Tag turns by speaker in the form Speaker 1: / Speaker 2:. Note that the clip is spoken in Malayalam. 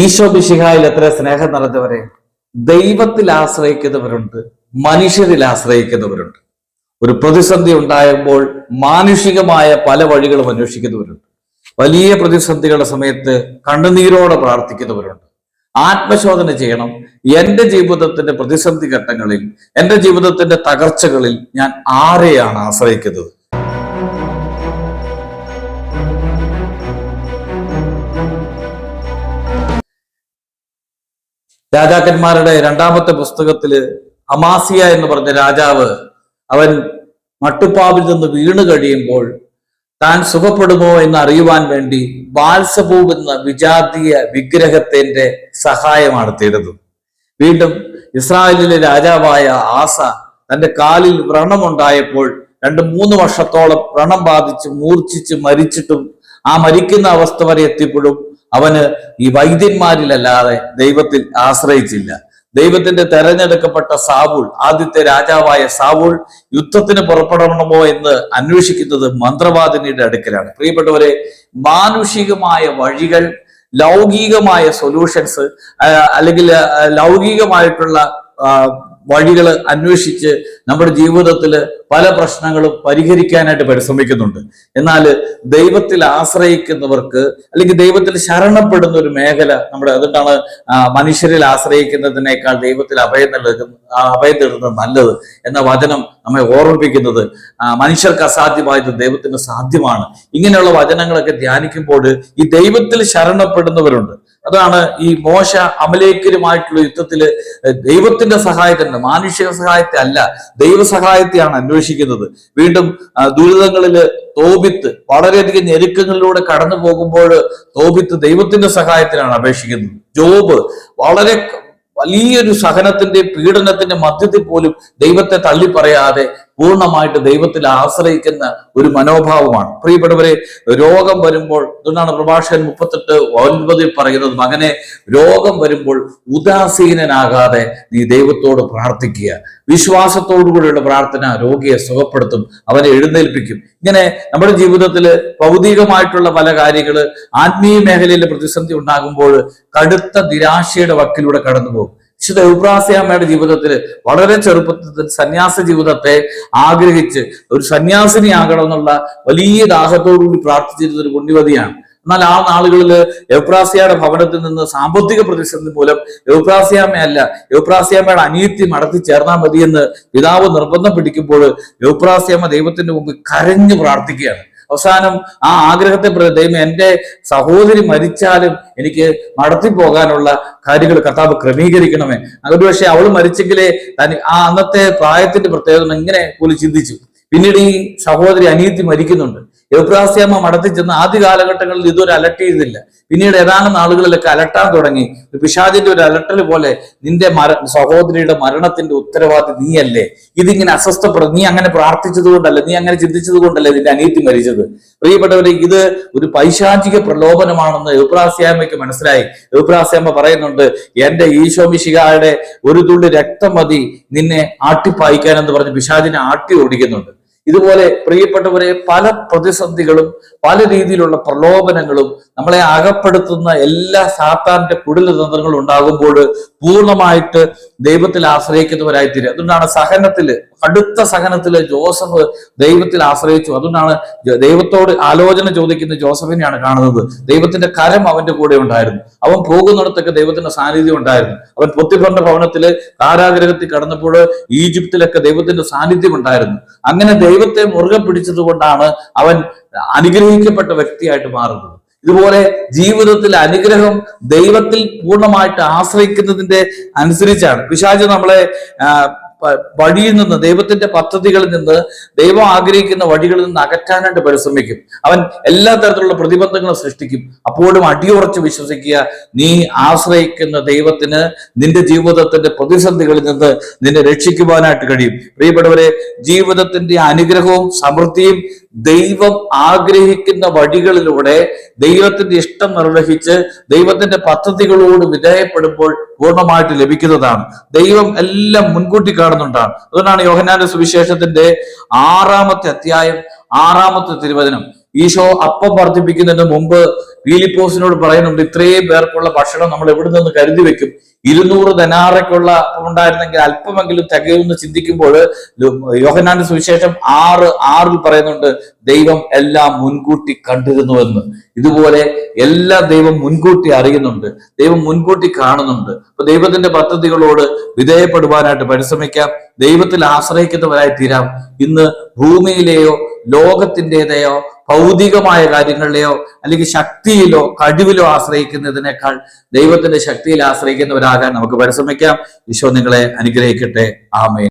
Speaker 1: ഈശോ ബിഷിഹായിൽ എത്ര സ്നേഹം നിറഞ്ഞവരെ. ദൈവത്തിൽ ആശ്രയിക്കുന്നവരുണ്ട് മനുഷ്യരിൽ ആശ്രയിക്കുന്നവരുണ്ട്. ഒരു പ്രതിസന്ധി ഉണ്ടായപ്പോൾ മാനുഷികമായ പല വഴികളും അന്വേഷിക്കുന്നവരുണ്ട്. വലിയ പ്രതിസന്ധികളുടെ സമയത്ത് കണ്ണുനീരോടെ പ്രാർത്ഥിക്കുന്നവരുണ്ട്. ആത്മശോധന ചെയ്യണം. എന്റെ ജീവിതത്തിന്റെ പ്രതിസന്ധി ഘട്ടങ്ങളിൽ എന്റെ ജീവിതത്തിന്റെ തകർച്ചകളിൽ ഞാൻ ആരെയാണ് ആശ്രയിക്കുന്നത്? രാജാക്കന്മാരുടെ രണ്ടാമത്തെ പുസ്തകത്തിൽ അമാസിയ എന്ന് പറഞ്ഞ രാജാവ് അവൻ മട്ടുപ്പാവിൽ നിന്ന് വീണ് കഴിയുമ്പോൾ താൻ സുഖപ്പെടുമോ എന്ന് അറിയുവാൻ വേണ്ടി ബാൽസബൂബ് എന്ന വിജാതീയ വിഗ്രഹത്തിന്റെ സഹായമാണ് തേടുന്നത് വീണ്ടും ഇസ്രായേലിലെ രാജാവായ ആസ തന്റെ കാലിൽ വ്രണമുണ്ടായപ്പോൾ രണ്ട് മൂന്ന് വർഷത്തോളം വ്രണം ബാധിച്ച് മൂർച്ഛിച്ച് മരിച്ചിട്ടും ആ മരിക്കുന്ന അവസ്ഥ വരെ എത്തിയപ്പോഴും അവന് ഈ വൈദ്യന്മാരിലല്ലാതെ ദൈവത്തിൽ ആശ്രയിച്ചില്ല. ദൈവത്തിന്റെ തെരഞ്ഞെടുക്കപ്പെട്ട സാവൂൾ ആദ്യത്തെ രാജാവായ സാവൂൾ യുദ്ധത്തിന് പുറപ്പെടണമോ എന്ന് അന്വേഷിക്കുന്നത് മന്ത്രവാദിനിയുടെ അടുക്കലാണ്. പ്രിയപ്പെട്ടവരെ മാനുഷികമായ വഴികൾ ലൗകികമായ സൊല്യൂഷൻസ് അല്ലെങ്കിൽ ലൗകികമായിട്ടുള്ള വഴികൾ അന്വേഷിച്ച് നമ്മുടെ ജീവിതത്തിൽ പല പ്രശ്നങ്ങളും പരിഹരിക്കാനായിട്ട് പരിശ്രമിക്കുന്നുണ്ട്. എന്നാൽ ദൈവത്തിൽ ആശ്രയിക്കുന്നവർക്ക് അല്ലെങ്കിൽ ദൈവത്തിൽ ശരണപ്പെടുന്ന ഒരു മേഖല നമ്മുടെ അതുകൊണ്ടാണ് മനുഷ്യരിൽ ആശ്രയിക്കുന്നതിനേക്കാൾ ദൈവത്തിൽ അഭയം നൽകുന്ന അഭയം തേടുന്നത് നല്ലത് എന്ന വചനം നമ്മെ ഓർമ്മിപ്പിക്കുന്നത്. മനുഷ്യർക്ക് അസാധ്യമായത് ദൈവത്തിന് സാധ്യമാണ്. ഇങ്ങനെയുള്ള വചനങ്ങളൊക്കെ ധ്യാനിക്കുമ്പോൾ ഈ ദൈവത്തിൽ ശരണപ്പെടുന്നവരുണ്ട്. അതാണ് ഈ മോശ അമലേക്കരുമായിട്ടുള്ള യുദ്ധത്തിൽ ദൈവത്തിന്റെ സഹായത്തിന് മാനുഷിക സഹായത്തെ അല്ല ദൈവസഹായത്തെയാണ് അന്വേഷിക്കുന്നത്. വീണ്ടും ദുരിതങ്ങളിൽ തോബിത്ത് വളരെയധികം ഞെരുക്കങ്ങളിലൂടെ കടന്നു പോകുമ്പോൾ തോബിത്ത് ദൈവത്തിന്റെ സഹായത്തിനാണ് അപേക്ഷിക്കുന്നത്. ജോബ് വളരെ വലിയൊരു സഹനത്തിന്റെ പീഡനത്തിന്റെ മധ്യത്തിൽ പോലും ദൈവത്തെ തള്ളി പറയാതെ പൂർണമായിട്ട് ദൈവത്തിൽ ആശ്രയിക്കുന്ന ഒരു മനോഭാവമാണ്. പ്രിയപ്പെട്ടവരെ രോഗം വരുമ്പോൾ അതുകൊണ്ടാണ് പ്രഭാഷകൻ മുപ്പത്തെട്ട് ഒൻപതിൽ പറയുന്നത് മകനെ രോഗം വരുമ്പോൾ ഉദാസീനനാകാതെ നീ ദൈവത്തോട് പ്രാർത്ഥിക്കുക. വിശ്വാസത്തോടുകൂടിയുള്ള പ്രാർത്ഥന രോഗിയെ സുഖപ്പെടുത്തും അവനെ എഴുന്നേൽപ്പിക്കും. ഇങ്ങനെ നമ്മുടെ ജീവിതത്തിൽ ഭൗതികമായിട്ടുള്ള പല കാര്യങ്ങൾ ആത്മീയ മേഖലയിലെ പ്രതിസന്ധി ഉണ്ടാകുമ്പോൾ കടുത്ത നിരാശയുടെ വക്കിലൂടെ കടന്നു പോകും വിശുദ്ധ എബ്രാസിയാമ്മയുടെ ജീവിതത്തിൽ വളരെ ചെറുപ്പത്തിൽ സന്യാസ ജീവിതത്തെ ആഗ്രഹിച്ച് ഒരു സന്യാസിനിയാകണം എന്നുള്ള വലിയ ദാഹത്തോടുകൂടി പ്രാർത്ഥിച്ചിരുന്ന ഒരു പുണ്യവതിയാണ്. എന്നാൽ ആ നാളുകളിൽ എബ്രാസിയയുടെ ഭവനത്തിൽ നിന്ന് സാമ്പത്തിക പ്രതിസന്ധി മൂലം യൗപ്രാസിയാമ്മയല്ല യൗപ്രാസിയാമ്മയുടെ അനിയത്തി മടത്തി ചേർന്നാൽ മതിയെന്ന് പിതാവ് നിർബന്ധം പിടിക്കുമ്പോൾ എബ്രാസിയാമ്മ ദൈവത്തിന്റെ മുമ്പിൽ കരഞ്ഞു പ്രാർത്ഥിക്കുകയാണ്. അവസാനം ആ ആഗ്രഹത്തെ പ്രതി ദൈവം എന്റെ സഹോദരി മരിച്ചാലും എനിക്ക് നടത്തി പോകാനുള്ള കാര്യങ്ങൾ കർത്താവ് ക്രമീകരിക്കണമേ. അതൊരു പക്ഷേ അവൾ മരിച്ചെങ്കിലേ തനി ആ അന്നത്തെ പ്രായത്തിന്റെ പ്രത്യേകത ഇങ്ങനെ പോലും ചിന്തിച്ചു. പിന്നീട് ഈ സഹോദരി അനിയത്തി മരിക്കുന്നുണ്ട്. എബ്രാസ്യാമ്മ മടത്തി ചെന്ന് ആദ്യ കാലഘട്ടങ്ങളിൽ ഇതൊരു അലട്ടിയിരുന്നില്ല പിന്നീട് ഏതാനും നാളുകളിലൊക്കെ അലട്ടാൻ തുടങ്ങി. പിശാചിന്റെ ഒരു അലട്ടൽ പോലെ നിന്റെ മര സഹോദരിയുടെ മരണത്തിന്റെ ഉത്തരവാദി നീയല്ലേ? ഇതിങ്ങനെ അസ്വസ്ഥപ്പെടും നീ അങ്ങനെ പ്രാർത്ഥിച്ചത് കൊണ്ടല്ല നീ അങ്ങനെ ചിന്തിച്ചത് കൊണ്ടല്ലേ അനീതി മരിച്ചത്. പ്രിയപ്പെട്ടവരെ ഇത് ഒരു പൈശാചിക പ്രലോഭനമാണെന്ന് എബ്രാസ്യാമ്മയ്ക്ക് മനസ്സിലായി. എബ്രാസ്യാമ്മ പറയുന്നുണ്ട് എന്റെ ഈശോമിശികായുടെ ഒരു തുള്ളി രക്തം മതി നിന്നെ ആട്ടിപ്പായിക്കാൻ എന്ന് പറഞ്ഞ് പിശാചിനെ ആട്ടി ഓടിക്കുന്നുണ്ട്. ഇതുപോലെ പ്രിയപ്പെട്ടവരെ പല പ്രതിസന്ധികളും പല രീതിയിലുള്ള പ്രലോഭനങ്ങളും നമ്മളെ അകപ്പെടുത്തുന്ന എല്ലാ സാത്താന്റെ കുടില തന്ത്രങ്ങളും ഉണ്ടാകുമ്പോൾ പൂർണമായിട്ട് ദൈവത്തിൽ ആശ്രയിക്കുന്നവരായി തീരുക അതുകൊണ്ടാണ് സഹനത്തിൽ അടുത്ത സഹനത്തിൽ ജോസഫ് ദൈവത്തിൽ ആശ്രയിച്ചു. അതുകൊണ്ടാണ് ദൈവത്തോട് ആലോചന ചോദിക്കുന്ന ജോസഫിനെയാണ് കാണുന്നത്. ദൈവത്തിന്റെ കരം അവന്റെ കൂടെ ഉണ്ടായിരുന്നു. അവൻ പോകുന്നിടത്തൊക്കെ ദൈവത്തിന്റെ സാന്നിധ്യം ഉണ്ടായിരുന്നു. അവൻ പൊത്തിപ്പറന്റെ ഭവനത്തിൽ കാരാഗ്രഹത്തിൽ കടന്നപ്പോൾ ഈജിപ്തിലൊക്കെ ദൈവത്തിന്റെ സാന്നിധ്യം ഉണ്ടായിരുന്നു. അങ്ങനെ ദൈവത്തെ മുറുകെ പിടിച്ചത് കൊണ്ടാണ് അവൻ അനുഗ്രഹിക്കപ്പെട്ട വ്യക്തിയായിട്ട് മാറുന്നത്. ഇതുപോലെ ജീവിതത്തിൽ അനുഗ്രഹം ദൈവത്തിൽ പൂർണമായിട്ട് ആശ്രയിക്കുന്നതിന്റെ അനുസരിച്ചാണ്. പിശാജ് നമ്മളെ വഴിയിൽ നിന്ന് ദൈവത്തിന്റെ പദ്ധതികളിൽ നിന്ന് ദൈവം ആഗ്രഹിക്കുന്ന വഴികളിൽ നിന്ന് അകറ്റാനായിട്ട് പരിശ്രമിക്കും. അവൻ എല്ലാ തരത്തിലുള്ള പ്രതിബന്ധങ്ങളും സൃഷ്ടിക്കും. അപ്പോഴും അടിയുറച്ച് വിശ്വസിക്കുക നീ ആശ്രയിക്കുന്ന ദൈവത്തിന് നിന്റെ ജീവിതത്തിന്റെ പ്രതിസന്ധികളിൽ നിന്ന് നിന്നെ രക്ഷിക്കുവാനായിട്ട് കഴിയും. പ്രിയപ്പെട്ടവരെ ജീവിതത്തിന്റെ അനുഗ്രഹവും സമൃദ്ധിയും ദൈവം ആഗ്രഹിക്കുന്ന വഴികളിലൂടെ ദൈവത്തിന്റെ ഇഷ്ടം നിർവഹിച്ച് ദൈവത്തിന്റെ പദ്ധതികളോട് വിധേയപ്പെടുമ്പോൾ പൂർണമായിട്ട് ലഭിക്കുന്നതാണ്. ദൈവം എല്ലാം മുൻകൂട്ടി കാണുന്നുണ്ടാണ്. അതുകൊണ്ടാണ് യോഹന്നാന്റെ സുവിശേഷത്തിന്റെ ആറാമത്തെ അധ്യായം ആറാമത്തെ തിരുവചനം. ഈശോ അപ്പം വർദ്ധിപ്പിക്കുന്നതിന് മുമ്പ് ഫീലിപ്പോസിനോട് പറയുന്നുണ്ട് ഇത്രയും പേർക്കുള്ള ഭക്ഷണം നമ്മൾ എവിടെ നിന്ന് കരുതി വെക്കും. ഇരുന്നൂറ് ധനാറയ്ക്കുള്ള ഉണ്ടായിരുന്നെങ്കിൽ അല്പമെങ്കിലും തികയുമെന്ന് ചിന്തിക്കുമ്പോൾ യോഹനാന്റെ സുവിശേഷം ആറ് ആറിൽ പറയുന്നുണ്ട് ദൈവം എല്ലാം മുൻകൂട്ടി കണ്ടിരുന്നുവെന്ന്. ഇതുപോലെ എല്ലാ ദൈവം മുൻകൂട്ടി അറിയുന്നുണ്ട് ദൈവം മുൻകൂട്ടി കാണുന്നുണ്ട്. അപ്പൊ ദൈവത്തിന്റെ പദ്ധതികളോട് വിധേയപ്പെടുവാനായിട്ട് പരിശ്രമിക്കാം ദൈവത്തിൽ ആശ്രയിക്കുന്നവരായി തീരാം. ഇന്ന് ഭൂമിയിലെയോ ലോകത്തിന്റെതയോ ഭൗതികമായ കാര്യങ്ങളിലെയോ അല്ലെങ്കിൽ ശക്തിയിലോ കഴിവിലോ ആശ്രയിക്കുന്നതിനേക്കാൾ ദൈവത്തിന്റെ ശക്തിയിൽ ആശ്രയിക്കുന്നവരാകാൻ നമുക്ക് പരിശ്രമിക്കാം. ഈശോ നിങ്ങളെ അനുഗ്രഹിക്കട്ടെ. ആമേ